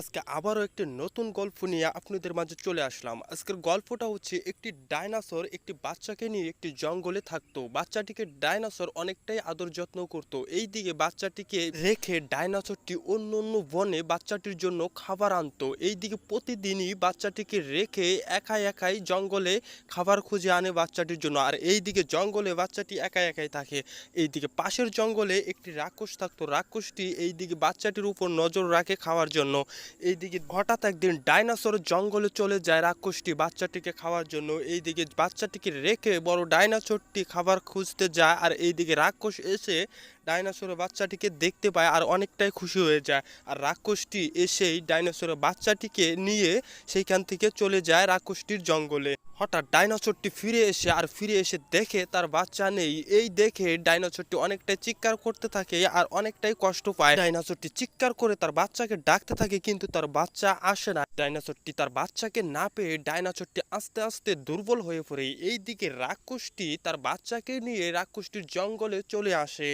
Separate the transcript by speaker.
Speaker 1: আজকে আবারও একটি নতুন গল্প নিয়ে আপনাদের মাঝে চলে আসলাম। আজকের গল্পটা হচ্ছে একটি ডাইনোসর একটি বাচ্চাকে নিয়ে একটি জঙ্গলে থাকতো। বাচ্চাটিকে ডাইনোসর অনেকটাই আদর যত্ন করত। এই দিকে বাচ্চাটিকে রেখে ডাইনোসরটি অন্য অন্য বনে বাচ্চাটির জন্য খাবার আনতো। এই দিকে প্রতিদিনই বাচ্চাটিকে রেখে একাই একাই জঙ্গলে খাবার খুঁজে আনে বাচ্চাটির জন্য। আর এই দিকে জঙ্গলে বাচ্চাটি একাই একাই থাকে। এইদিকে পাশের জঙ্গলে একটি রাক্ষস থাকতো। রাক্ষসটি এই দিকে বাচ্চাটির উপর নজর রাখে খাওয়ার জন্য। এইদিকে হঠাৎ একদিন ডাইনোসর জঙ্গলে চলে যায় রাক্ষসটি বাচ্চাটিকে খাওয়ার জন্য। এইদিকে বাচ্চাটিকে রেখে বড় ডাইনোসরটি খাবার খুঁজতে যায় আর এইদিকে রাক্ষস এসে ডাইনোসরের বাচ্চাটিকে দেখতে পায় আর অনেকটাই খুশি হয়ে যায়। আর রাক্ষসটি এসেই ডাইনোসরের বাচ্চাটিকে নিয়ে সেইখান থেকে চলে যায় রাক্ষসটির জঙ্গলে। হঠাৎ ডাইনোসরটি ফিরে এসে আর ফিরে এসে দেখে তার বাচ্চা নেই। এই দেখে ডাইনোসরটি অনেকটাই চিৎকার করতে থাকে আর অনেকটাই কষ্ট পায়। ডাইনোসরটি চিৎকার করে তার বাচ্চাকে ডাকতে থাকে কিন্তু তার বাচ্চা আসে না। ডাইনোসরটি তার বাচ্চাকে না পেয়ে ডাইনোসরটি আস্তে আস্তে দুর্বল হয়ে পড়ে। এই দিকে রাক্ষসটি তার বাচ্চাকে নিয়ে রাক্ষসটির জঙ্গলে চলে আসে।